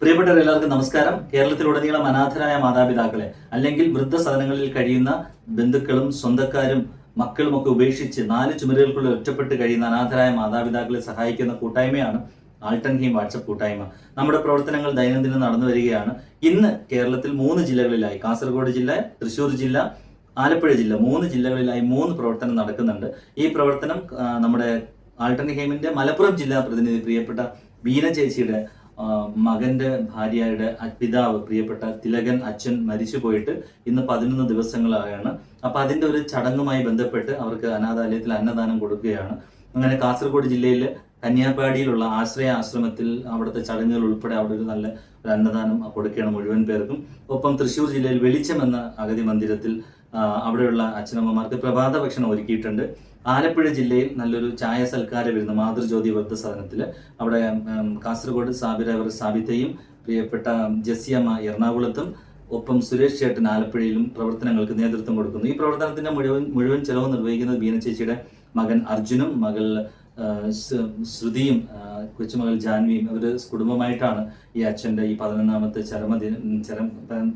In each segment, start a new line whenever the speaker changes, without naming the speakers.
പ്രിയപ്പെട്ടവർ എല്ലാവർക്കും നമസ്കാരം. കേരളത്തിലുടനീളം അനാഥരായ മാതാപിതാക്കളെ അല്ലെങ്കിൽ വൃദ്ധസദനങ്ങളിൽ കഴിയുന്ന ബന്ധുക്കളും സ്വന്തക്കാരും മക്കളുമൊക്കെ ഉപേക്ഷിച്ച് നാല് ചുമരുകൾക്കുള്ളിൽ ഒറ്റപ്പെട്ട് കഴിയുന്ന അനാഥരായ മാതാപിതാക്കളെ സഹായിക്കുന്ന കൂട്ടായ്മയാണ് ആൾട്ടൺ ഹീം വാട്സപ്പ് കൂട്ടായ്മ. നമ്മുടെ പ്രവർത്തനങ്ങൾ ദൈനംദിനം നടന്നു വരികയാണ്. ഇന്ന് കേരളത്തിൽ മൂന്ന് ജില്ലകളിലായി. കാസർഗോഡ് ജില്ല തൃശൂർ ജില്ല ആലപ്പുഴ ജില്ല മൂന്ന് ജില്ലകളിലായി മൂന്ന് പ്രവർത്തനം നടക്കുന്നുണ്ട്. ഈ പ്രവർത്തനം നമ്മുടെ ആൾട്ടൺ ഹീമിന്റെ മലപ്പുറം ജില്ലാ പ്രതിനിധി പ്രിയപ്പെട്ട വീന ചേച്ചിയുടെ മകന്റെ ഭാര്യയുടെ പിതാവ് പ്രിയപ്പെട്ട തിലകൻ അച്ഛൻ മരിച്ചു പോയിട്ട് ഇന്ന് പതിനൊന്ന് ദിവസങ്ങളായാണ്. അപ്പൊ അതിന്റെ ഒരു ചടങ്ങുമായി ബന്ധപ്പെട്ട് അവർക്ക് അനാഥാലയത്തിൽ അന്നദാനം കൊടുക്കുകയാണ്. അങ്ങനെ കാസർഗോഡ് ജില്ലയിൽ കന്യാപാടിയിലുള്ള ആശ്രയ ആശ്രമത്തിൽ അവിടുത്തെ ചടങ്ങുകൾ ഉൾപ്പെടെ അവിടെ ഒരു നല്ല ഒരു അന്നദാനം കൊടുക്കുകയാണ് മുഴുവൻ പേർക്കും. ഒപ്പം തൃശ്ശൂർ ജില്ലയിൽ വെളിച്ചം എന്ന അഗതി മന്ദിരത്തിൽ അവിടെയുള്ള അച്ഛനമ്മമാർക്ക് പ്രഭാത ഭക്ഷണം ഒരുക്കിയിട്ടുണ്ട്. ആലപ്പുഴ ജില്ലയിൽ നല്ലൊരു ചായ സൽക്കാരം വരുന്ന മാതൃജ്യോതി വൃദ്ധസദനത്തിൽ അവിടെ കാസർഗോഡ് സാബിര അവർ സാബിതയും പ്രിയപ്പെട്ട ജസിയമ്മ എറണാകുളത്തും ഒപ്പം സുരേഷ് ചേട്ടൻ ആലപ്പുഴയിലും പ്രവർത്തനങ്ങൾക്ക് നേതൃത്വം കൊടുക്കുന്നു. ഈ പ്രവർത്തനത്തിന്റെ മുഴുവൻ മുഴുവൻ ചെലവ് നിർവഹിക്കുന്നത് ബീന ചേച്ചിയുടെ മകൻ അർജുനും മകൾ ശ്രുതിയും കൊച്ചുമകൾ ജാൻവിയും അവർ കുടുംബമായിട്ടാണ് ഈ അച്ഛന്റെ ഈ പതിനൊന്നാമത്തെ ചരമദിനം ചരം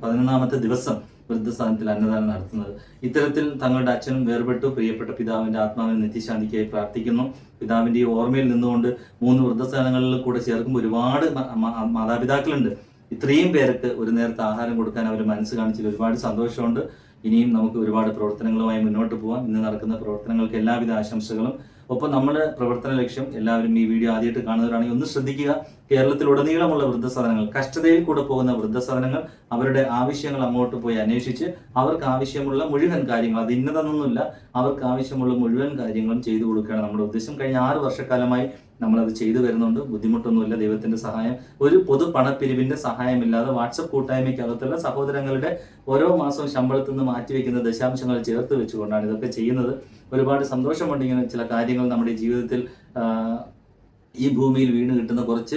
പതിനൊന്നാമത്തെ ദിവസം വൃദ്ധസ്ഥാനത്തിൽ അന്നദാനം നടത്തുന്നത്. ഇത്തരത്തിൽ തങ്ങളുടെ അച്ഛനും വേർപെട്ടു. പ്രിയപ്പെട്ട പിതാവിന്റെ ആത്മാവിന് നിത്യശാന്തിക്കായി പ്രാർത്ഥിക്കുന്നു. പിതാവിന്റെ ഈ ഓർമ്മയിൽ നിന്നുകൊണ്ട് മൂന്ന് വൃദ്ധസ്ഥാനങ്ങളിൽ കൂടെ ചേർക്കുമ്പോൾ ഒരുപാട് മാതാപിതാക്കളുണ്ട്. ഇത്രയും പേർക്ക് ഒരു നേരത്തെ ആഹാരം കൊടുക്കാൻ അവർ മനസ്സ് കാണിച്ചതിൽ ഒരുപാട് സന്തോഷമുണ്ട്. ഇനിയും നമുക്ക് ഒരുപാട് പ്രവർത്തനങ്ങളുമായി മുന്നോട്ട് പോകാം ഇന്ന് നടക്കുന്ന പ്രവർത്തനങ്ങൾക്ക് എല്ലാവിധ ആശംസകളും. ഒപ്പം നമ്മുടെ പ്രവർത്തന ലക്ഷ്യം എല്ലാവരും ഈ വീഡിയോ ആദ്യമായിട്ട് കാണുന്നവരാണെങ്കിൽ ഒന്ന് ശ്രദ്ധിക്കുക. കേരളത്തിലുടനീളമുള്ള വൃദ്ധസദനങ്ങൾ കഷ്ടതയിൽ കൂടെ പോകുന്ന വൃദ്ധസദനങ്ങൾ അവരുടെ ആവശ്യങ്ങൾ അങ്ങോട്ട് പോയി അന്വേഷിച്ച് അവർക്ക് ആവശ്യമുള്ള മുഴുവൻ കാര്യങ്ങൾ അത് ഇന്നതെന്നൊന്നുമില്ല അവർക്ക് ആവശ്യമുള്ള മുഴുവൻ കാര്യങ്ങളും ചെയ്തു കൊടുക്കുകയാണ് നമ്മുടെ ഉദ്ദേശം. കഴിഞ്ഞ ആറ് വർഷക്കാലമായി നമ്മളത് ചെയ്തു വരുന്നുണ്ട്. ബുദ്ധിമുട്ടൊന്നുമില്ല. ദൈവത്തിന്റെ സഹായം. ഒരു പൊതു പണപ്പിരിവിന്റെ സഹായമില്ലാതെ വാട്സപ്പ് കൂട്ടായ്മയ്ക്കകത്തുള്ള സഹോദരങ്ങളുടെ ഓരോ മാസവും ശമ്പളത്തിൽ നിന്ന് മാറ്റിവെക്കുന്ന ദശാംശങ്ങൾ ചേർത്ത് വെച്ചുകൊണ്ടാണ് ഇതൊക്കെ ചെയ്യുന്നത്. ഒരുപാട് സന്തോഷമുണ്ട് ഇങ്ങനെ ചില കാര്യങ്ങൾ നമ്മുടെ ജീവിതത്തിൽ ഈ ഭൂമിയിൽ വീണ് കിട്ടുന്ന കുറച്ച്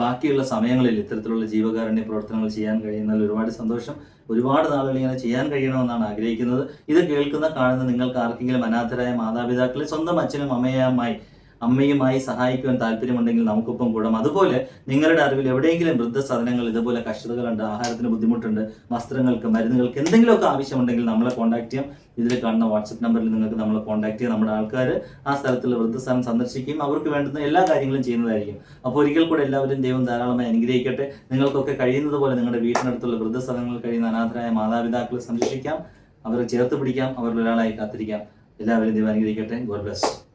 ബാക്കിയുള്ള സമയങ്ങളിൽ ഇത്തരത്തിലുള്ള ജീവകാരുണ്യ പ്രവർത്തനങ്ങൾ ചെയ്യാൻ കഴിയുന്നതിൽ ഒരുപാട് സന്തോഷം. ഒരുപാട് നാളുകൾ ഇങ്ങനെ ചെയ്യാൻ കഴിയണമെന്നാണ് ആഗ്രഹിക്കുന്നത്. ഇത് കേൾക്കുന്ന കാണുന്ന നിങ്ങൾക്ക് ആർക്കെങ്കിലും അനാഥരായ മാതാപിതാക്കളെ സ്വന്തം അച്ഛനും അമ്മയുമായി അമ്മയുമായി സഹായിക്കുവാൻ താല്പര്യമുണ്ടെങ്കിൽ നമുക്കൊപ്പം കൂടാം. അതുപോലെ നിങ്ങളുടെ അറിവിൽ എവിടെയെങ്കിലും വൃദ്ധസദനങ്ങൾ ഇതുപോലെ കഷ്ടതകളുണ്ട് ആഹാരത്തിന് ബുദ്ധിമുട്ടുണ്ട് വസ്ത്രങ്ങൾക്ക് മരുന്നുകൾക്ക് എന്തെങ്കിലുമൊക്കെ ആവശ്യമുണ്ടെങ്കിൽ നമ്മളെ കോൺടാക്ട് ചെയ്യാം. ഇതിൽ കാണുന്ന വാട്സപ്പ് നമ്പറിൽ നിങ്ങൾക്ക് നമ്മളെ കോൺടാക്ട് ചെയ്യാം. നമ്മുടെ ആൾക്കാർ ആ സ്ഥലത്തുള്ള വൃദ്ധസ്ഥാനം സന്ദർശിക്കുകയും അവർക്ക് വേണ്ടുന്ന എല്ലാ കാര്യങ്ങളും ചെയ്യുന്നതായിരിക്കും. അപ്പോൾ ഒരിക്കൽ കൂടെ എല്ലാവരും ദൈവം ധാരാളമായി അനുഗ്രഹിക്കട്ടെ. നിങ്ങൾക്കൊക്കെ കഴിയുന്നത് പോലെ നിങ്ങളുടെ വീട്ടിനടുത്തുള്ള വൃദ്ധസ്ഥലങ്ങളിൽ കഴിയുന്ന അനാഥരായ മാതാപിതാക്കളെ സംരക്ഷിക്കാം അവരെ ചേർത്ത് പിടിക്കാം. അവരിൽ ഒരാളായി കാത്തിരിക്കാം. എല്ലാവരും ദൈവം അനുഗ്രഹിക്കട്ടെ. God bless